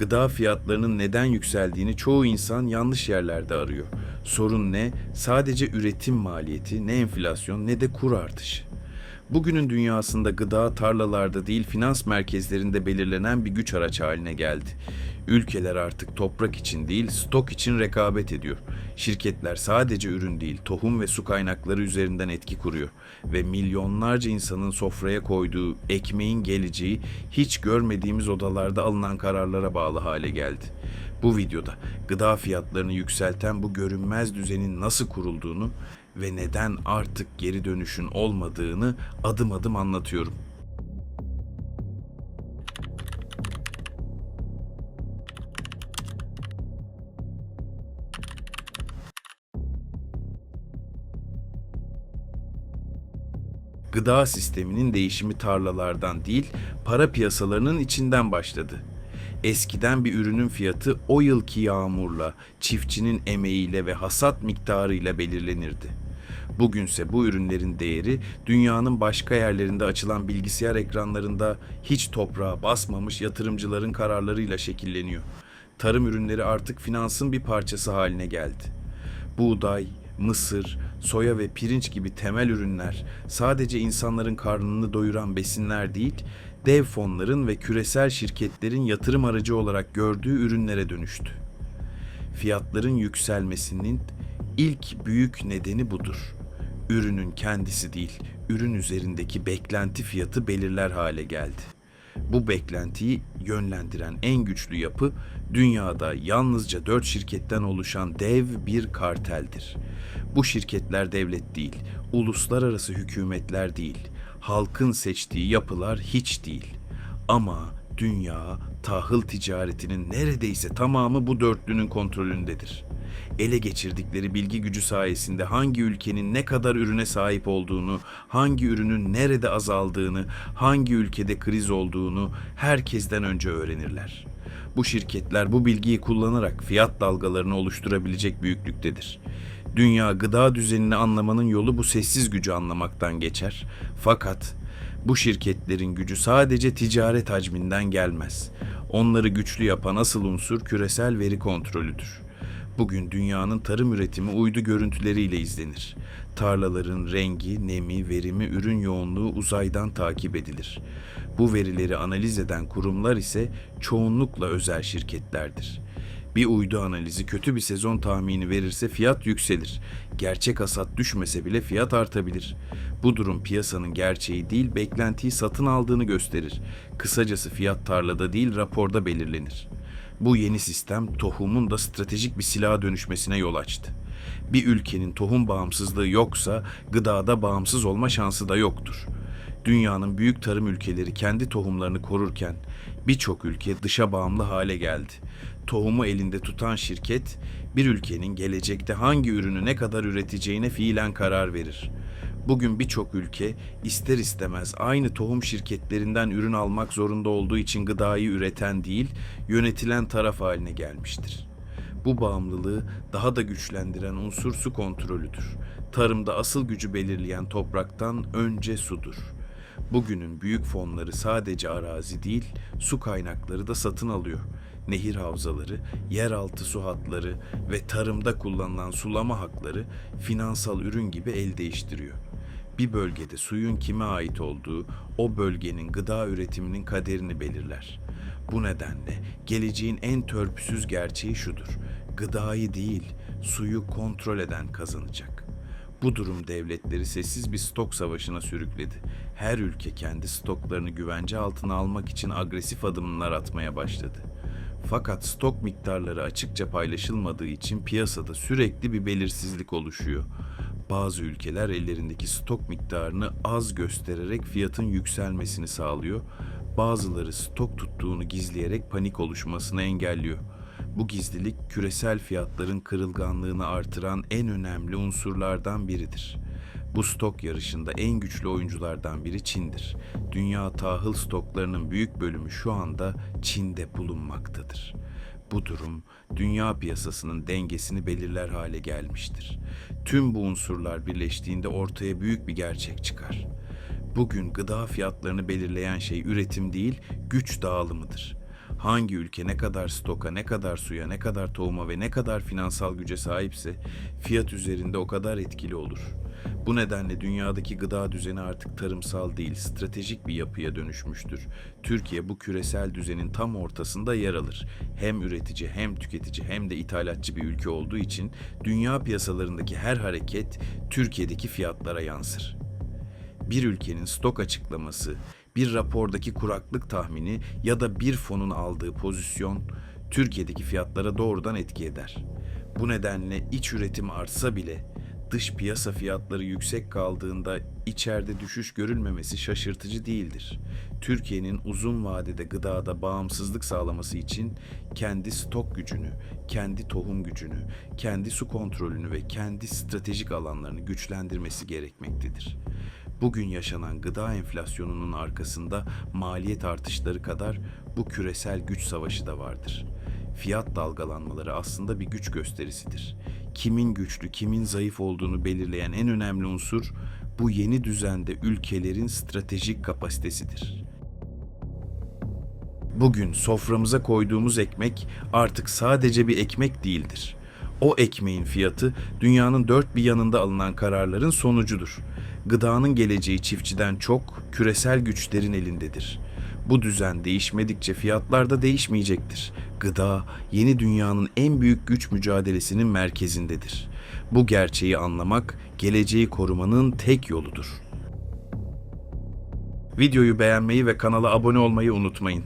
Gıda fiyatlarının neden yükseldiğini çoğu insan yanlış yerlerde arıyor. Sorun ne? Sadece üretim maliyeti, ne enflasyon ne de kur artışı. Bugünün dünyasında gıda tarlalarda değil finans merkezlerinde belirlenen bir güç araç haline geldi. Ülkeler artık toprak için değil stok için rekabet ediyor. Şirketler sadece ürün değil tohum ve su kaynakları üzerinden etki kuruyor ve milyonlarca insanın sofraya koyduğu ekmeğin geleceği hiç görmediğimiz odalarda alınan kararlara bağlı hale geldi. Bu videoda gıda fiyatlarını yükselten bu görünmez düzenin nasıl kurulduğunu ve neden artık geri dönüşün olmadığını adım adım anlatıyorum. Gıda sisteminin değişimi tarlalardan değil, para piyasalarının içinden başladı. Eskiden bir ürünün fiyatı o yılki yağmurla, çiftçinin emeğiyle ve hasat miktarıyla belirlenirdi. Bugünse bu ürünlerin değeri dünyanın başka yerlerinde açılan bilgisayar ekranlarında hiç toprağa basmamış yatırımcıların kararlarıyla şekilleniyor. Tarım ürünleri artık finansın bir parçası haline geldi. Buğday, mısır, soya ve pirinç gibi temel ürünler sadece insanların karnını doyuran besinler değil, dev fonların ve küresel şirketlerin yatırım aracı olarak gördüğü ürünlere dönüştü. Fiyatların yükselmesinin ilk büyük nedeni budur. Ürünün kendisi değil, ürün üzerindeki beklenti fiyatı belirler hale geldi. Bu beklentiyi yönlendiren en güçlü yapı dünyada yalnızca dört şirketten oluşan dev bir karteldir. Bu şirketler devlet değil, uluslararası hükümetler değil, halkın seçtiği yapılar hiç değil. Ama dünya tahıl ticaretinin neredeyse tamamı bu dörtlünün kontrolündedir. Ele geçirdikleri bilgi gücü sayesinde hangi ülkenin ne kadar ürüne sahip olduğunu, hangi ürünün nerede azaldığını, hangi ülkede kriz olduğunu herkesten önce öğrenirler. Bu şirketler bu bilgiyi kullanarak fiyat dalgalarını oluşturabilecek büyüklüktedir. Dünya gıda düzenini anlamanın yolu bu sessiz gücü anlamaktan geçer. Fakat bu şirketlerin gücü sadece ticaret hacminden gelmez. Onları güçlü yapan asıl unsur küresel veri kontrolüdür. Bugün dünyanın tarım üretimi uydu görüntüleriyle izlenir. Tarlaların rengi, nemi, verimi, ürün yoğunluğu uzaydan takip edilir. Bu verileri analiz eden kurumlar ise çoğunlukla özel şirketlerdir. Bir uydu analizi kötü bir sezon tahmini verirse fiyat yükselir. Gerçek hasat düşmese bile fiyat artabilir. Bu durum piyasanın gerçeği değil, beklentiyi satın aldığını gösterir. Kısacası fiyat tarlada değil, raporda belirlenir. Bu yeni sistem tohumun da stratejik bir silaha dönüşmesine yol açtı. Bir ülkenin tohum bağımsızlığı yoksa gıdada bağımsız olma şansı da yoktur. Dünyanın büyük tarım ülkeleri kendi tohumlarını korurken birçok ülke dışa bağımlı hale geldi. Tohumu elinde tutan şirket bir ülkenin gelecekte hangi ürünü ne kadar üreteceğine fiilen karar verir. Bugün birçok ülke ister istemez aynı tohum şirketlerinden ürün almak zorunda olduğu için gıdayı üreten değil, yönetilen taraf haline gelmiştir. Bu bağımlılığı daha da güçlendiren unsur su kontrolüdür. Tarımda asıl gücü belirleyen topraktan önce sudur. Bugünün büyük fonları sadece arazi değil, su kaynakları da satın alıyor. Nehir havzaları, yeraltı su hatları ve tarımda kullanılan sulama hakları finansal ürün gibi el değiştiriyor. Bir bölgede suyun kime ait olduğu o bölgenin gıda üretiminin kaderini belirler. Bu nedenle geleceğin en törpüsüz gerçeği şudur. Gıdayı değil, suyu kontrol eden kazanacak. Bu durum devletleri sessiz bir stok savaşına sürükledi. Her ülke kendi stoklarını güvence altına almak için agresif adımlar atmaya başladı. Fakat stok miktarları açıkça paylaşılmadığı için piyasada sürekli bir belirsizlik oluşuyor. Bazı ülkeler ellerindeki stok miktarını az göstererek fiyatın yükselmesini sağlıyor. Bazıları stok tuttuğunu gizleyerek panik oluşmasını engelliyor. Bu gizlilik küresel fiyatların kırılganlığını artıran en önemli unsurlardan biridir. Bu stok yarışında en güçlü oyunculardan biri Çin'dir. Dünya tahıl stoklarının büyük bölümü şu anda Çin'de bulunmaktadır. Bu durum dünya piyasasının dengesini belirler hale gelmiştir. Tüm bu unsurlar birleştiğinde ortaya büyük bir gerçek çıkar. Bugün gıda fiyatlarını belirleyen şey üretim değil, güç dağılımıdır. Hangi ülke ne kadar stoka, ne kadar suya, ne kadar tohuma ve ne kadar finansal güce sahipse fiyat üzerinde o kadar etkili olur. Bu nedenle dünyadaki gıda düzeni artık tarımsal değil, stratejik bir yapıya dönüşmüştür. Türkiye bu küresel düzenin tam ortasında yer alır. Hem üretici, hem tüketici, hem de ithalatçı bir ülke olduğu için dünya piyasalarındaki her hareket Türkiye'deki fiyatlara yansır. Bir ülkenin stok açıklaması, bir rapordaki kuraklık tahmini ya da bir fonun aldığı pozisyon Türkiye'deki fiyatlara doğrudan etki eder. Bu nedenle iç üretim artsa bile dış piyasa fiyatları yüksek kaldığında içeride düşüş görülmemesi şaşırtıcı değildir. Türkiye'nin uzun vadede gıdada bağımsızlık sağlaması için kendi stok gücünü, kendi tohum gücünü, kendi su kontrolünü ve kendi stratejik alanlarını güçlendirmesi gerekmektedir. Bugün yaşanan gıda enflasyonunun arkasında maliyet artışları kadar bu küresel güç savaşı da vardır. Fiyat dalgalanmaları aslında bir güç gösterisidir. Kimin güçlü, kimin zayıf olduğunu belirleyen en önemli unsur bu yeni düzende ülkelerin stratejik kapasitesidir. Bugün soframıza koyduğumuz ekmek artık sadece bir ekmek değildir. O ekmeğin fiyatı dünyanın dört bir yanında alınan kararların sonucudur. Gıdanın geleceği çiftçiden çok küresel güçlerin elindedir. Bu düzen değişmedikçe fiyatlar da değişmeyecektir. Gıda yeni dünyanın en büyük güç mücadelesinin merkezindedir. Bu gerçeği anlamak geleceği korumanın tek yoludur. Videoyu beğenmeyi ve kanala abone olmayı unutmayın.